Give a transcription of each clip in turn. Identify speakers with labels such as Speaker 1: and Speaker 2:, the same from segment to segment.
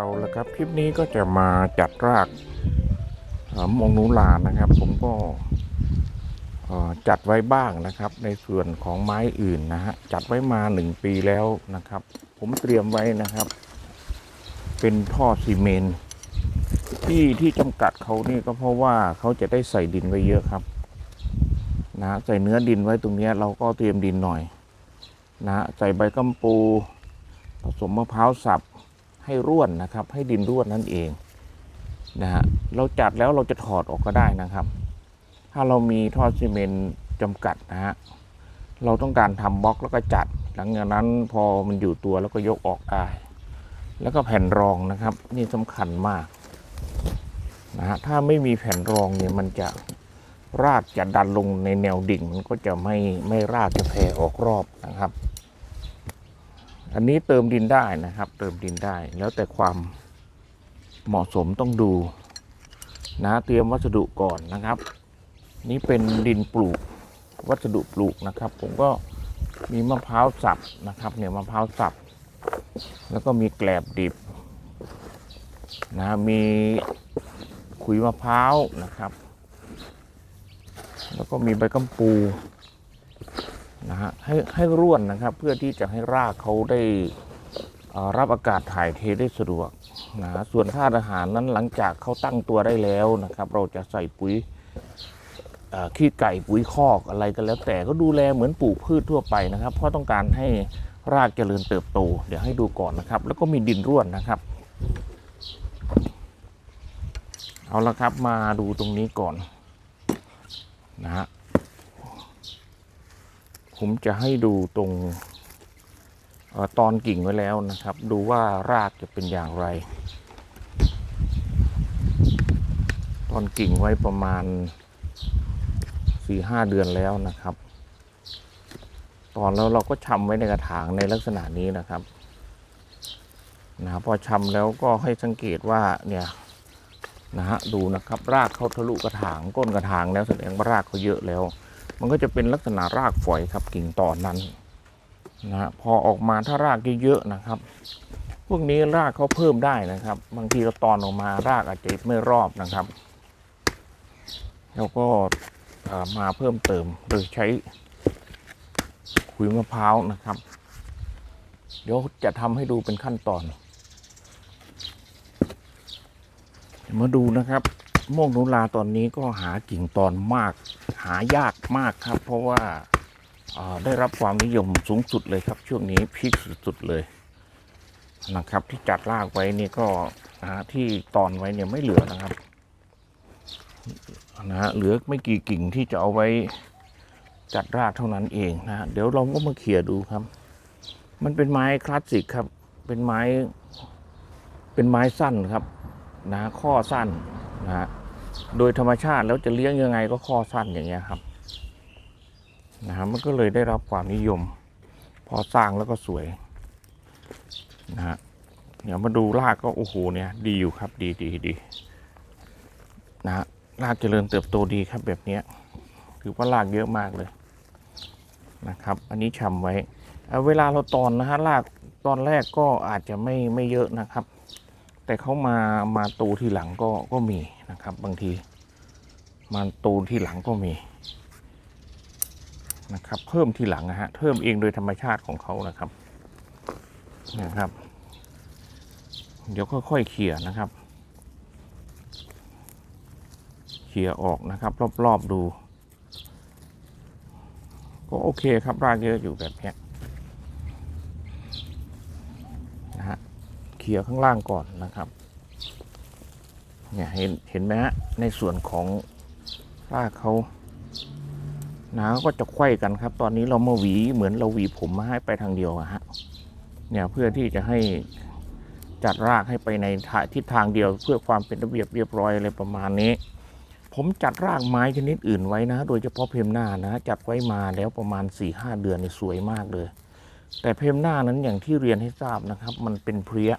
Speaker 1: เอาละครับ คลิปนี้ก็จะมาจัดรากเอ่อมงนูลานะครับ ผมก็จัดไว้บ้างนะครับ ในส่วนของไม้อื่นนะฮะจัดไว้มาหนึ่งปีแล้วนะครับ ผมเตรียมไว้นะครับ เป็นท่อซีเมนที่ที่จำกัดเขานี่ก็เพราะว่าเขาจะได้ใส่ดินไว้เยอะครับ นะใส่เนื้อดินไว้ตรงนี้เราก็เตรียมดินหน่อย นะใส่ใบกัมปูผสมมะพร้าวสับ ให้ร่วนนะครับ ให้ดินร่วนนั่นเองนะฮะเราจัดแล้วเราจะถอดออกก็ได้นะครับ ถ้าเรามีท่อซีเมนต์จำกัดนะฮะเราต้องการทำบล็อกแล้วก็จัด หลังจากนั้นพอมันอยู่ตัวแล้วก็ยกออกได้ แล้วก็แผ่นรองนะครับ นี่สำคัญมากนะฮะถ้าไม่มีแผ่นรองเนี่ยมันจะรากจะดันลงในแนวดิ่ง มันก็จะไม่ไม่รากจะแผ่ออกรอบนะครับ อันนี้เติมดินได้นะครับ เติมดินได้แล้วแต่ความเหมาะสมต้องดูนะเตรียมวัสดุก่อนนะครับ นี่เป็นดินปลูกวัสดุปลูกนะครับ ผมก็มีมะพร้าวสับนะครับ เนี่ยมะพร้าวสับ แล้วก็มีแกลบดิบนะมีขุยมะพร้าวนะครับ แล้วก็มีใบกัมปู นะฮะให้ให้ร่วนนะครับ เพื่อที่จะให้รากเขาได้รับอากาศถ่ายเทได้สะดวกนะส่วนธาตุอาหารนั้นหลังจากเขาตั้งตัวได้แล้วนะครับ เราจะใส่ปุ๋ยขี้ไก่ปุ๋ยคอกอะไรก็แล้ว แต่ก็ดูแลเหมือนปลูกพืชทั่วไปนะครับ เพราะต้องการให้รากเจริญเติบโต เดี๋ยวให้ดูก่อนนะครับ แล้วก็มีดินร่วนนะครับ เอาละครับมาดูตรงนี้ก่อนนะฮะ ผมจะให้ดูตรงอตอนกิ่งไว้แล้วนะครับ ดูว่ารากจะเป็นอย่างไร ตอนกิ่งไว้ประมาณสี่ห้าเดือนแล้วนะครับ ตอนแล้วเราก็ชำไว้ในกระถางในลักษณะนี้นะครับนะพอชำแล้วก็ให้สังเกตว่าเนี่ยนะฮะดูนะครับรากเขาทะลุกระถางก้นกระถางแล้วแสดงว่ารากเขาเยอะแล้ว มันก็จะเป็นลักษณะรากฝอยครับกิ่งตอนนั้นนะฮะพอออกมาถ้ารากเยอะๆนะครับ พวกนี้รากเขาเพิ่มได้นะครับ บางทีเราตอนออกมารากอาจจะไม่รอบนะครับ แล้วก็มาเพิ่มเติมโดยใช้ขุยมะพร้าวนะครับ เดี๋ยวจะทำให้ดูเป็นขั้นตอน มาดูนะครับโมกนุลาตอนนี้ก็หากิ่งตอนมาก หายากมากครับ เพราะว่าได้รับความนิยมสูงสุดเลยครับ ช่วงนี้พีคสุดๆเลยนะครับ ที่จัดรากไว้นี่ก็นะที่ตอนไว้เนี่ยไม่เหลือนะครับนะฮะเหลือไม่กี่กิ่งที่จะเอาไว้จัดรากเท่านั้นเองนะเดี๋ยวเราก็มาเขี่ยดูครับ มันเป็นไม้คลาสสิกครับ เป็นไม้เป็นไม้สั้นครับ นะข้อสั้นนะฮะ โดยธรรมชาติแล้วจะเลี้ยงยังไงก็ข้อสั้นอย่างเงี้ยครับนะฮะมันก็เลยได้รับความนิยม พอสร้างแล้วก็สวยนะฮะเดี๋ยวมาดูรากก็โอ้โหเนี่ยดีอยู่ครับดีดีดีนะฮะรากเจริญเติบโตดีครับแบบเนี้ยถือว่ารากเยอะมากเลยนะครับ อันนี้ชำไว้เเวลาเราตอนนะฮะรากตอนแรกก็อาจจะไม่ไม่เยอะนะครับ แต่เขามามาโตทีหลังก็ก็มีนะครับ บางที มาโตทีหลังก็มีนะครับ เพิ่มที่หลังนะฮะเพิ่มเองโดยธรรมชาติของเขานะครับนะครับ เดี๋ยวค่อยๆเขี่ยนะครับเขี่ยออกนะครับ รอบๆดู ก็โอเคครับรากเยอะอยู่แบบนี้ยนะฮะ เค ลียร์ข้างล่างก่อนนะครับเนี่ยเห็นเห็นไหมฮะในส่วนของรากเขานะก็จะไขว้กันครับ ตอนนี้เรามาหวีเหมือนเราหวีผมมาให้ไปทางเดียวอะฮะเนี่ยเพื่อที่จะให้จัดรากให้ไปในทิศทางเดียวเพื่อความเป็นระเบียบเรียบร้อยอะไรประมาณนี้ ผมจัดรากไม้ชนิดอื่นไว้นะ โดยเฉพาะเพมหน้านะจัดไว้มาแล้วประมาณ4ี่ห้าเดือนนี่สวยมากเลย แต่เพมหน้านั้นอย่างที่เรียนให้ทราบนะครับ มันเป็นเพลี้ย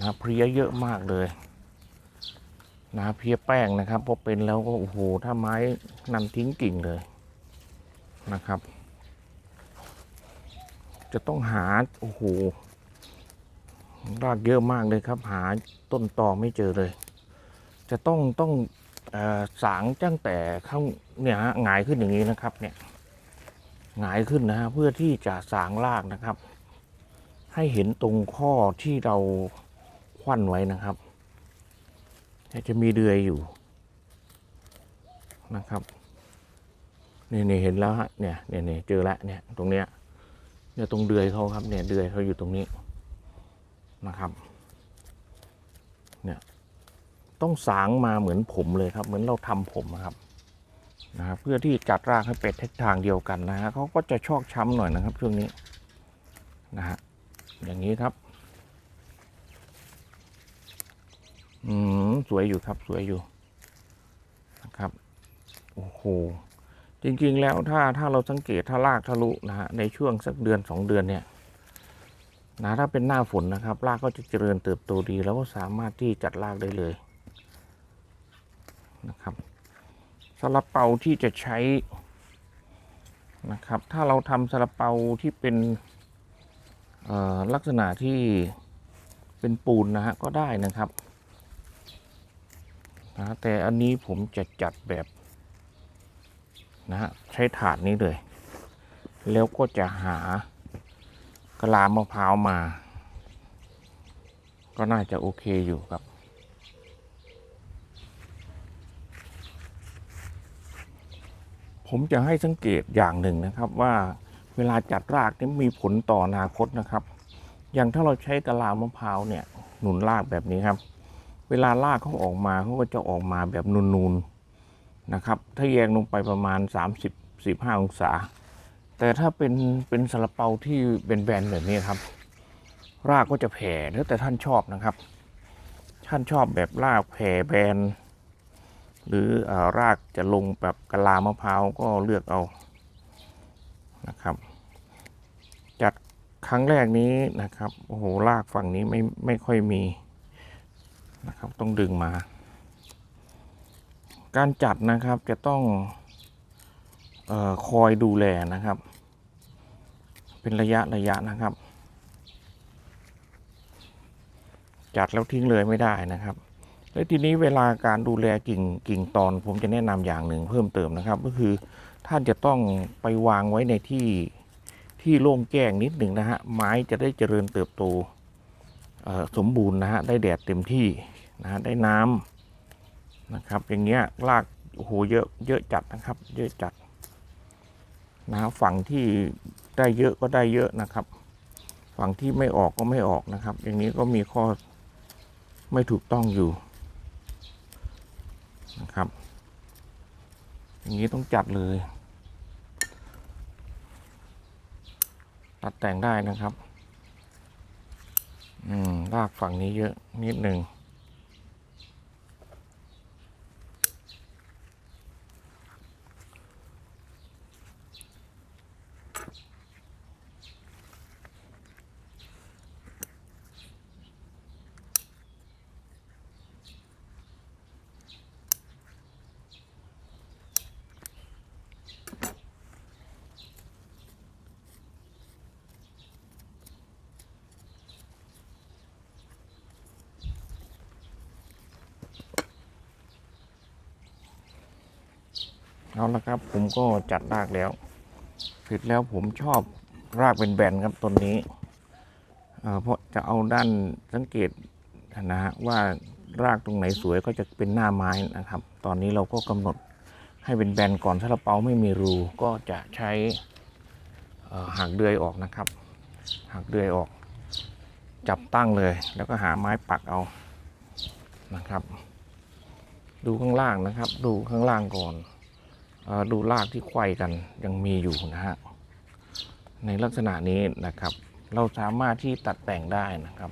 Speaker 1: นะเพลี้ยเยอะมากเลยนะเพี้ยแป้งนะครับพอเป็นแล้วก็โอ้โหถ้าไม้นันทิ้งกิ่งเลยนะครับ จะต้องหาโอ้โหรากเยอะมากเลยครับ หาต้นตอไม่เจอเลย จะต้องต้องอสางตั้งแต่ข้างเนี่ยฮะหงายขึ้นอย่างนี้นะครับเนี่ยหงายขึ้นนะฮะเพื่อที่จะสางรากนะครับ ให้เห็นตรงข้อที่เรา ควันไว้นะครับจะมีเดือยอยู่นะครับนี่นี่เห็นแล้วฮะเนี่ยเนี่ยเนี่ยเจอแล้วเนี่ยตรงเนี้ยเนี่ยตรงเดือยเขาครับเนี่ยเดือยเขาอยู่ตรงนี้นะครับเนี่ยต้องสางมาเหมือนผมเลยครับ เหมือนเราทำผมนะครับนะครับเพื่อที่จัดรากให้เป็ดทิศทางเดียวกันนะฮะเขาก็จะชอกช้ำหน่อยนะครับช่วงนี้นะฮะอย่างนี้ครับ อืมสวยอยู่ครับสวยอยู่นะครับโอ้โหจริงๆแล้วถ้าถ้าเราสังเกตถ้ารากทะลุนะฮะในช่วงสักเดือนสองเดือนเนี่ยนะถ้าเป็นหน้าฝนนะครับรากก็จะเจริญเติบโตดี แล้วก็สามารถที่จัดรากได้เลยนะครับซาลาเปาที่จะใช้นะครับ ถ้าเราทำซาลาเปาที่เป็นลักษณะที่เป็นปูนนะฮะก็ได้นะครับ นะแต่อันนี้ผมจะจัดแบบนะฮะใช้ถาดนี้เลย แล้วก็จะหากะลามะพร้าวมา ก็น่าจะโอเคอยู่ครับ ผมจะให้สังเกตอย่างหนึ่งนะครับว่าเวลาจัดรากนี่มีผลต่ออนาคตนะครับ อย่างถ้าเราใช้กะลามะพร้าวเนี่ยหนุนรากแบบนี้ครับ เวลารากเขาออกมาเขาก็จะออกมาแบบนูนๆนะครับ ถ้าแยงลงไปประมาณ 30 15องศา แต่ถ้าเป็นเป็นซาลาเปาที่เป็นแบนๆแบบนี้ครับ รากก็จะแผ่แล้วแต่ท่านชอบนะครับ ท่านชอบแบบรากแผ่แบน หรือออรากจะลงแบบกะลามะพร้าวก็เลือกเอานะครับ จัดครั้งแรกนี้นะครับโอ้โหรากฝั่งนี้ไม่ไม่ค่อยมี นะครับ ต้องดึงมา การจัดนะครับจะต้องออคอยดูแลนะครับ เป็นระยะระยะนะครับ จัดแล้วทิ้งเลยไม่ได้นะครับ และทีนี้เวลาการดูแลกิ่งกิ่งตอนผมจะแนะนำอย่างหนึ่งเพิ่มเติมนะครับ ก็คือท่านจะต้องไปวางไว้ในที่ที่โล่งแจ้งนิดหนึ่งนะฮะไม้จะได้เจริญเติบโตสมบูรณ์นะฮะได้แดดเต็มที่ นะได้น้ำนะครับ อย่างเงี้ยรากโอ้โหเยอะเยอะจัดนะครับ เยอะจัดนะฮะฝั่งที่ได้เยอะก็ได้เยอะนะครับ ฝั่งที่ไม่ออกก็ไม่ออกนะครับ อย่างนี้ก็มีข้อไม่ถูกต้องอยู่นะครับ อย่างนี้ต้องจัดเลย ตัดแต่งได้นะครับ อืมรากฝั่งนี้เยอะนิดหนึ่ง เอาละครับ ผมก็จัดรากแล้วเสร็จแล้วผมชอบรากเป็นแบนครับต้นนี้เพราะจะเอาด้านสังเกตนะฮะว่ารากตรงไหนสวยก็จะเป็นหน้าไม้นะครับ ตอนนี้เราก็กำหนดให้เป็นแบนก่อนถ้าเราเปาไม่มีรูก็จะใช้หักเดือยออกนะครับหักเดือยออก จับตั้งเลย แล้วก็หาไม้ปักเอานะครับ ดูข้างล่างนะครับ ดูข้างล่างก่อน ดูรากที่ไขว้กันยังมีอยู่นะฮะในลักษณะนี้นะครับ เราสามารถที่ตัดแต่งได้นะครับ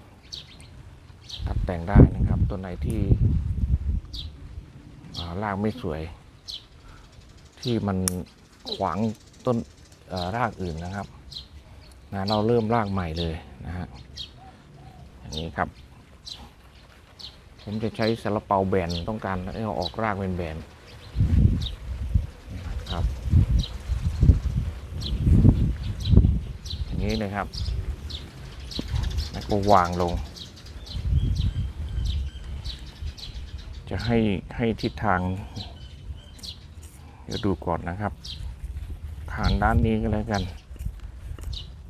Speaker 1: ตัดแต่งได้นะครับตัวไหนที่เอ่อรากไม่สวย ที่มันขวางต้นรากอื่นนะครับนะเราเริ่มรากใหม่เลยนะฮะอย่างนี้ครับ ผมจะใช้ซาลาเปาแบนต้องการให้เอาออกรากเป็นแบน้เลยครับแล้วก็วางลง จะให้ให้ทิศทาง เดี๋ยวดูก่อนนะครับ ผ่านด้านนี้ก็แล้วกัน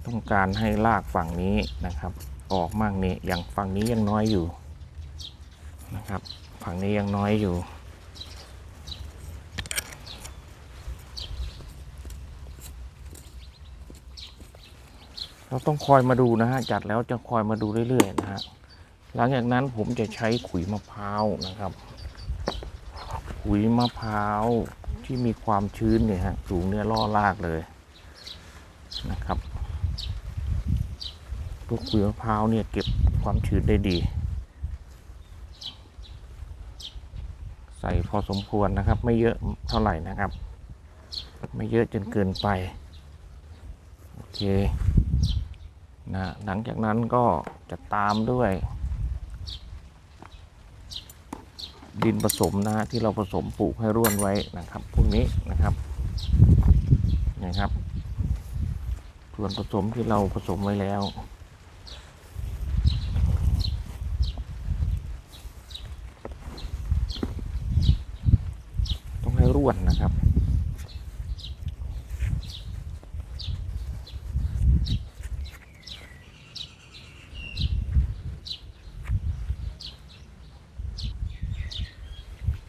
Speaker 1: ต้องการให้ลากฝั่งนี้นะครับ ออกมากนี้อย่างฝั่งนี้ยังน้อยอยู่นะครับ ฝั่งนี้ยังน้อยอยู่ เราต้องคอยมาดูนะฮะจัดแล้วจะคอยมาดูเรื่อยๆนะฮะหลังจากนั้นผมจะใช้ขุยมะพร้าวนะครับ ขุยมะพร้าวที่มีความชื้นเนี่ยฮะสูงเนี่ยล่อลากเลยนะครับพวกขุยมะพร้าวเนี่ยเก็บความชื้นได้ดี ใส่พอสมควรนะครับ ไม่เยอะเท่าไหร่นะครับ ไม่เยอะจนเกินไป โอเค นะหลังจากนั้นก็จะตามด้วย ดินผสมนะฮะที่เราผสมปลูกให้ร่วนไว้นะครับพวกนี้นะครับนะครับ ส่วนผสมที่เราผสมไว้แล้วต้องให้ร่วนนะครับ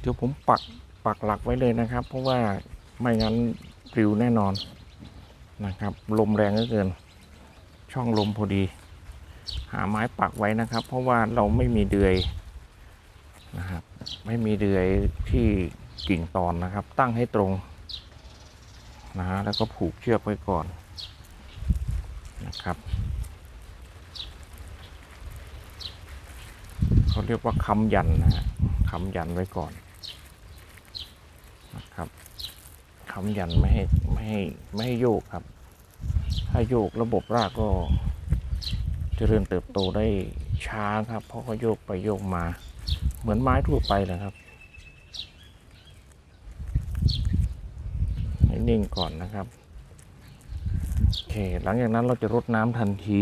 Speaker 1: ดี๋ยวผมปักปักหลักไว้เลยนะครับ เพราะว่าไม่งั้นปลิวแน่นอนนะครับ ลมแรงเหลือเกิน ช่องลมพอดี หาไม้ปักไว้นะครับ เพราะว่าเราไม่มีเดือยนะครับ ไม่มีเดือยที่กิ่งตอนนะครับ ตั้งให้ตรงนะฮะแล้วก็ผูกเชือกไว้ก่อนนะครับเขาเรียกว่าคำยันนะฮะคำยันไว้ก่อนนะครับ ค้ำยันไม่ให้ไม่ให้ไม่ให้โยกครับ ถ้าโยกระบบรากก็จเจริญเติบโตได้ช้าครับ เพราะก็โยกไปโยกมา เหมือนไม้ทั่วไปแหละครับให้นิ่งก่อนนะครับโอเคหลังจากนั้นเราจะรดน้ำทันที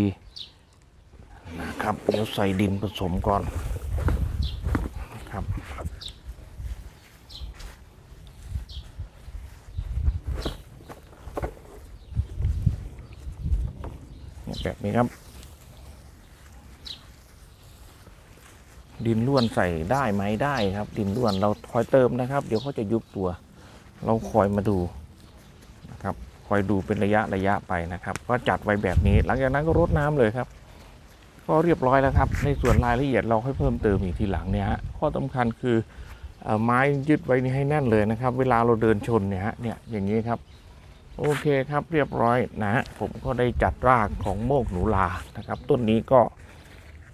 Speaker 1: นะครับ เดี๋ยวใส่ดินผสมก่อน ครับเนี่ย แบบนี้ครับ ดินล้วนใส่ได้ไหมได้ครับ ดินล้วนเราคอยเติมนะครับ เดี๋ยวเขาจะยุบตัว เราคอยมาดูนะครับคอยดูเป็นระยะระยะไปนะครับ ก็จัดไว้แบบนี้ หลังจากนั้นก็รดน้ำเลยครับ ก็เรียบร้อยแล้วครับ ในส่วนรายละเอียดเราให้เพิ่มเติมอีกทีหลังเนี่ยฮะข้อสำคัญคืออไม้ยึดไว้นี่ให้แน่นเลยนะครับ เวลาเราเดินชนเนี่ยฮะเนี่ยอย่างนี้ครับ โอเคครับเรียบร้อยนะ ผมก็ได้จัดรากของโมกหนูลานะครับ ต้นนี้ก็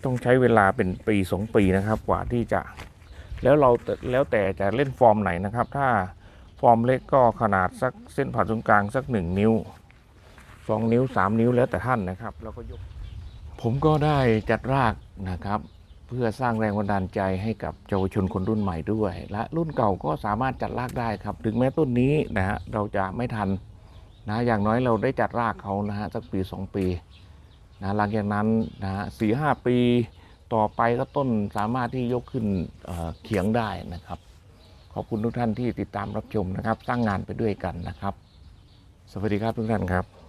Speaker 1: ต้องใช้เวลาเป็นปีสองปีนะครับ กว่าที่จะ แล้วเราแล้วแต่จะเล่นฟอร์มไหนนะครับ ถ้าฟอร์มเล็กก็ขนาดสักเส้นผ่าศูนย์กลางสักหนึ่งนิ้วสองนิ้วสามนิ้วแล้วแต่ท่านนะครับแล้วก็ยก ผมก็ได้จัดรากนะครับ เพื่อสร้างแรงบันดาลใจให้กับเยาวชนคนรุ่นใหม่ด้วย และรุ่นเก่าก็สามารถจัดรากได้ครับ ถึงแม้ต้นนี้นะฮะเราจะไม่ทัน นะอย่างน้อยเราได้จัดรากเขานะฮะสักปีสองปีนะหลังจากนั้นนะฮะสี่ห้าปีต่อไปก็ต้นสามารถที่ยกขึ้นเอ่อเขียงได้นะครับ ขอบคุณทุกท่านที่ติดตามรับชมนะครับ สร้างงานไปด้วยกันนะครับ สวัสดีครับทุกท่านครับ